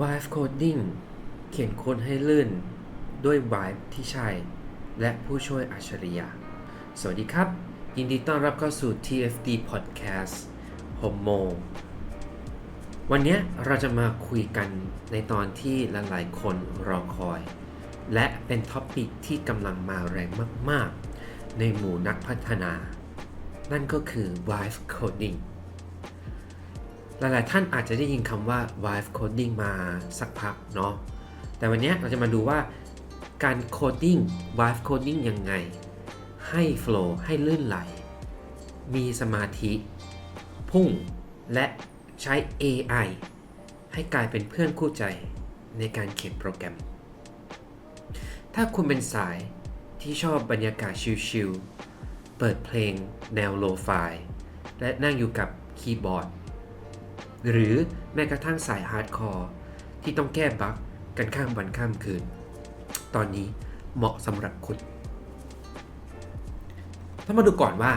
Vibe Coding เขียนโค้ดให้ลื่น ด้วย Vibe ที่ใช่ และผู้ช่วยอัจฉริยะ สวัสดีครับ ยินดีต้อนรับเข้าสู่ TFD Podcast ผมโม วันนี้เราจะมาคุยกันในตอนที่หลายๆคนรอคอย และเป็นท็อปิกที่กำลังมาแรงมาก ๆ ในหมู่นักพัฒนา นั่นก็คือ Vibe Coding ลายๆ ท่านอาจจะได้ยินคำว่า Vibe Coding มาสักพักเนาะ แต่วันนี้เราจะมาดูว่าการโคดดิ้ง Vibe Coding ยังไง ให้ Flow ให้ลื่นไหล มีสมาธิ พุ่ง และใช้ AI ให้กลายเป็นเพื่อนคู่ใจในการเขียนโปรแกรม ถ้าคุณเป็นสายที่ชอบบรรยากาศชิลๆ เปิดเพลงแนวโลฟายและนั่งอยู่กับคีย์บอร์ด หรือแม้กระทั่งสายฮาร์ดคอร์ที่ต้องแก้บั๊กกันข้ามวันข้ามคืน ตอนนี้เหมาะสำหรับคุณ ต้องมาดูก่อนว่า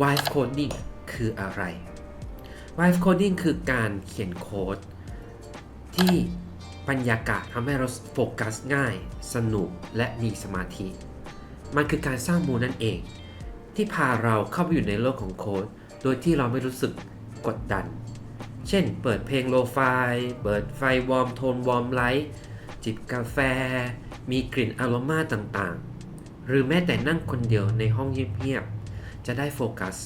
Vibe Coding คืออะไร Vibe Coding คือการเขียนโค้ดที่บรรยากาศทำให้เราโฟกัสง่าย สนุกและมีสมาธิ มันคือการสร้างมูลนั่นเอง ที่พาเราเข้าไปอยู่ในโลกของโค้ด โดยที่เราไม่รู้สึกกดดัน เช่น เปิดเพลงโลฟายเปิดไฟวอร์มโทนวอร์มไลท์ จิบกาแฟ มีกลิ่นอโรมาต่างๆ หรือแม้แต่นั่งคนเดียวในห้องเงียบๆ จะได้โฟกัส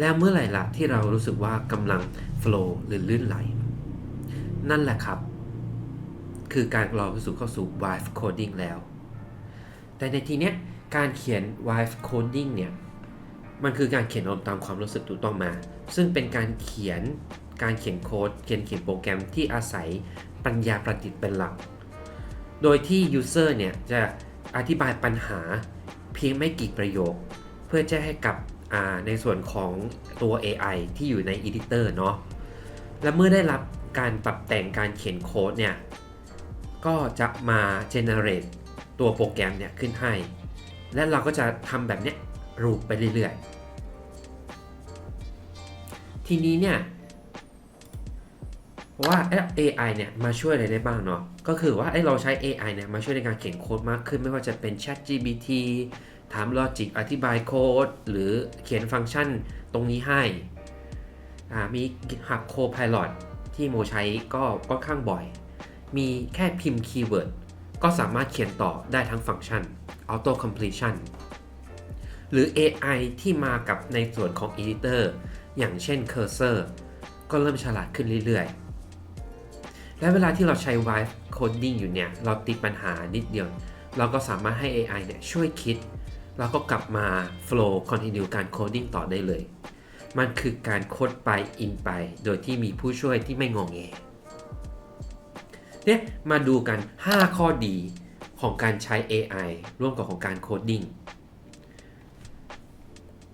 แล้วเมื่อไหร่ล่ะที่เรารู้สึกว่ากำลังโฟล์หรือลื่นไหล นั่นแหละครับ คือการเรารู้สึกเข้าสู่ Vibe Coding แล้ว แต่ในทีเนี้ยการเขียน Vibe Coding เนี่ย มันคือการเขียนอารมณ์ตามความรู้สึกถูกต้องมา ซึ่งเป็นการเขียนการเขียนโค้ดเขียนเขียนโปรแกรมที่อาศัยปัญญาประดิษฐ์เป็นหลัก โดยที่ User เนี่ยจะอธิบายปัญหาเพียงไม่กี่ประโยค เพื่อแจะให้กับในส่วนของตัว AI ที่อยู่ใน Editor เนาะและเมื่อได้รับการปรับแต่งการเขียนโค้ดเนี่ย ก็จะมา generate ตัวโปรแกรมเนี่ยขึ้นให้ และเราก็จะทำแบบเนี้ย รูปไปเรื่อยๆ ทีนี้เนี่ยว่า AI เนี่ยมาช่วยอะไรได้บ้างเนาะ ก็คือว่าเราใช้ AI เนี่ยมาช่วยในการเขียนโค้ดมากขึ้นไม่ว่าจะเป็น Chat GPT ถามลอจิกอธิบายโค้ด หรือเขียนฟังก์ชันตรงนี้ให้ มี GitHub Copilot ที่โมใช้ก็ก็ข้างบ่อย มีแค่พิมพ์คีย์เวิร์ดก็สามารถเขียนต่อได้ทั้งฟังก์ชัน Auto Completion หรือ AI ที่มากับในส่วนของ Editor อย่างเช่น Cursor ก็เริ่มฉลาดขึ้นเรื่อยๆ และเวลาที่เราใช้ Vibe Coding อยู่เนี่ย เราติดปัญหานิดเดียว เราก็สามารถให้ AI เนี่ยช่วยคิด แล้วก็กลับมา Flow Continue การ Coding ต่อได้เลย มันคือการโคดไปอินไป โดยที่มีผู้ช่วยที่ไม่งงเงเนี่ยมาดูกัน 5 ข้อดีของการใช้ AI ร่วมกับของการโคดดิ้ง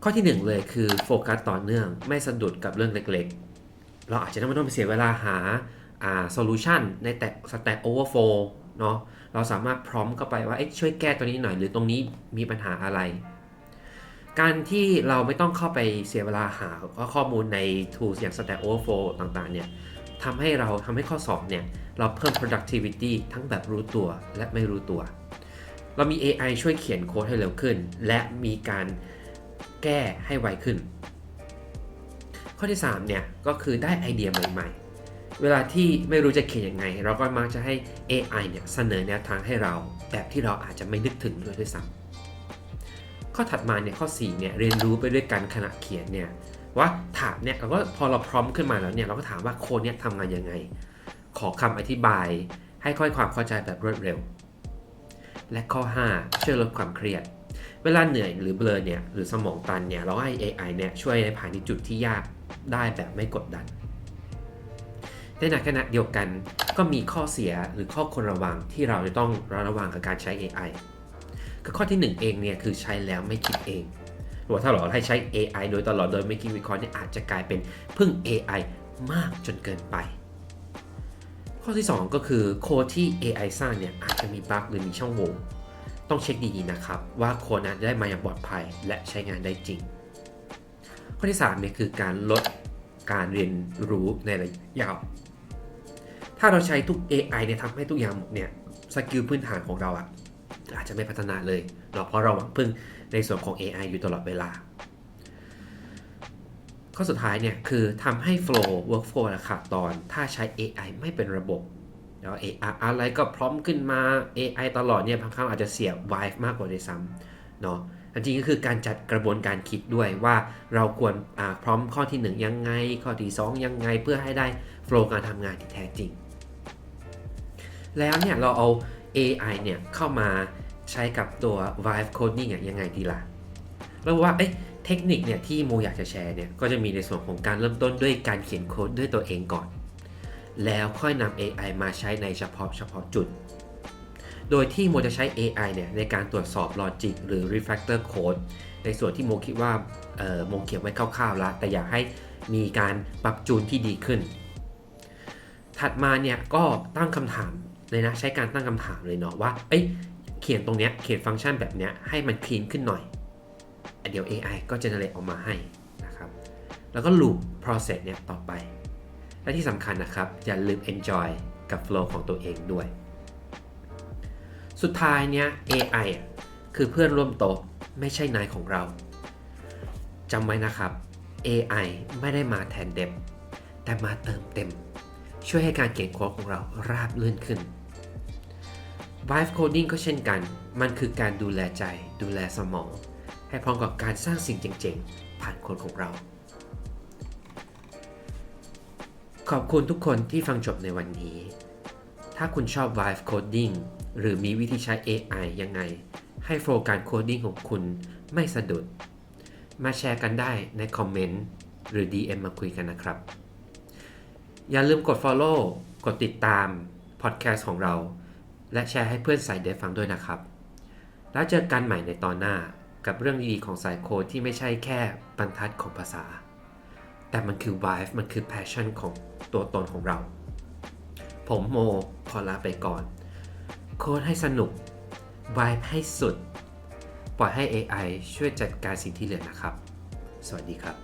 ข้อที่ 1 เลยคือโฟกัสต่อเนื่องไม่สะดุดกับเรื่องเล็กๆ เราอาจจะไม่ต้องไปเสียเวลาหาอ่าโซลูชันในแต่ Stack Overflow เนาะเราสามารถพร้อมเข้าไปว่าช่วยแก้ตัวนี้หน่อยหรือตรงนี้มีปัญหาอะไร การที่เราไม่ต้องเข้าไปเสียเวลาหาข้อมูลใน tools อย่าง Stack Overflow ต่างๆเนี่ยทำให้เราทำให้ข้อสอบเนี่ยเราเพิ่ม productivity ทั้งแบบรู้ตัวและไม่รู้ตัว เรามี AI ช่วยเขียนโค้ดให้เร็วขึ้น และมีการ แก้ให้ไวขึ้น ข้อที่3เนี่ยก็คือได้ไอเดียใหม่ๆ เวลาที่ไม่รู้จะเขียนยังไง เราก็มักจะให้ AI เนี่ยเสนอแนวทางให้เราแบบที่เราอาจจะไม่นึกถึงด้วยด้วยซ้ำข้อถัดมาเนี่ยข้อ4เนี่ยเรียนรู้ไปด้วยกันขณะเขียนเนี่ยว่าถามเนี่ยเราก็พอเราพร้อมขึ้นมาแล้วเนี่ยเราก็ถามว่าโค้ดเนี่ยทำงานยังไง ขอคำอธิบายให้ค่อยความเข้าใจแบบรวดเร็ว และข้อ 5 ช่วยลดความเครียด เวลาเหนื่อยหรือเบลอเนี่ยหรือสมองตันเนี่ยเราให้ AI เนี่ยช่วยในผ่านในจุดที่ยากได้แบบไม่กดดัน ในขณะเดียวกันก็มีข้อเสียหรือข้อควรระวังที่เราจะต้องระวังกับการใช้ AI คือข้อที่ 1 เองเนี่ยคือใช้แล้วไม่คิดเองหรือว่าถ้าเราให้ใช้ AI โดยตลอดโดยไม่คิดวิเคราะห์เนี่ยอาจจะกลายเป็นพึ่ง AI มากจนเกินไป ข้อที่ 2 ก็คือโค้ดที่ AI สร้างเนี่ยอาจจะมีบั๊กหรือมีช่องโหว่ ต้องเช็คดีๆนะครับ ว่าโค้ดนั้นได้มาอย่างปลอดภัยและใช้งานได้จริง ข้อที่3เนี่ยคือการลดการเรียนรู้ในระยะยาว ถ้าเราใช้ทุก AI เนี่ยทำให้ทุกอย่างหมดเนี่ยสกิลพื้นฐานของเราอะอาจจะไม่พัฒนาเลยเนาะเพราะเราหวังพึ่งในส่วนของ AI อยู่ตลอดเวลา ข้อสุดท้ายเนี่ยคือทำให้ flow workflow อะขาตอน ถ้าใช้ AI ไม่เป็นระบบ แล้ว AI อะไรก็พร้อมขึ้นมา AI ตลอดเนี่ยบางครั้งอาจจะเสีย vibe มากกว่าด้วยซ้ำเนาะอันจริงก็คือการจัดกระบวนการคิดด้วยว่าเราควรพร้อมข้อที่ 1 ยังไง ข้อที่ 2 ยังไงเพื่อให้ได้ flow การทำงานที่แท้จริง แล้วเนี่ยเราเอา AI เนี่ยเข้ามาใช้กับตัว Vibe Coding ยังไงดีล่ะแล้วว่าเอ๊ะเทคนิคเนี่ยที่โมอยากจะแชร์เนี่ยก็จะมีในส่วนของการเริ่มต้นด้วยการเขียนโค้ดด้วยตัวเองก่อน แล้วค่อยนำ AI มาใช้ในเฉพาะเฉพาะจุด โดยที่โมจะใช้ AI เนี่ยในการตรวจสอบ Logic หรือ Refactor Code ในส่วนที่โมคิดว่าโมเขียนไว้คร่าวๆแล้วแต่อยากให้มีการปรับจูนที่ดีขึ้น ถัดมาเนี่ยก็ตั้งคำถามเลยนะใช้การตั้งคำถามเลยเนาะว่าเอ้ยเขียนตรงเนี้ยเขียนฟังก์ชันแบบเนี้ยให้มันคลีนขึ้นหน่อย เดี๋ยว AI ก็ generate ออกมาให้นะครับ แล้วก็ loop process เนี่ยต่อไป และที่สำคัญนะครับ อย่าลืม enjoy กับ flow ของตัวเองด้วย สุดท้ายเนี่ย AI คือเพื่อนร่วมโต๊ะไม่ใช่นายของเราจำไว้นะครับ AI ไม่ได้มาแทนเด็บแต่มาเติมเต็ม ช่วยให้การเขียนโค้ดของเราราบลื่นขึ้น Vibe Coding ก็เช่นกัน มันคือการดูแลใจ ดูแลสมอง ให้พร้อมกับการสร้างสิ่งเจ๋งๆ ผ่านค้ดของเรา ขอบคุณทุกคนที่ฟังจบในวันนี้ ถ้าคุณชอบ Vibe Coding หรือมีวิธีใช้ AI ยังไง ให้โฟล์การโคดดิ้งของคุณไม่สะดุด มาแชร์กันได้ในคอมเมนต์หรือ DM มาคุยกันนะครับ อย่าลืมกด Follow กดติดตามพอดแคสต์ของเรา และแชร์ให้เพื่อนสายเดฟฟังด้วยนะครับ แล้วเจอกันใหม่ในตอนหน้ากับเรื่องดีๆของสายโคดที่ไม่ใช่แค่บรรทัดของภาษา แต่มันคือ vibe มันคือ passion ของตัวตนของเรา ผมโมขอลาไปก่อน โค้ดให้สนุก vibe ให้สุด ปล่อยให้ AI ช่วยจัดการสิ่งที่เหลือนะครับ สวัสดีครับ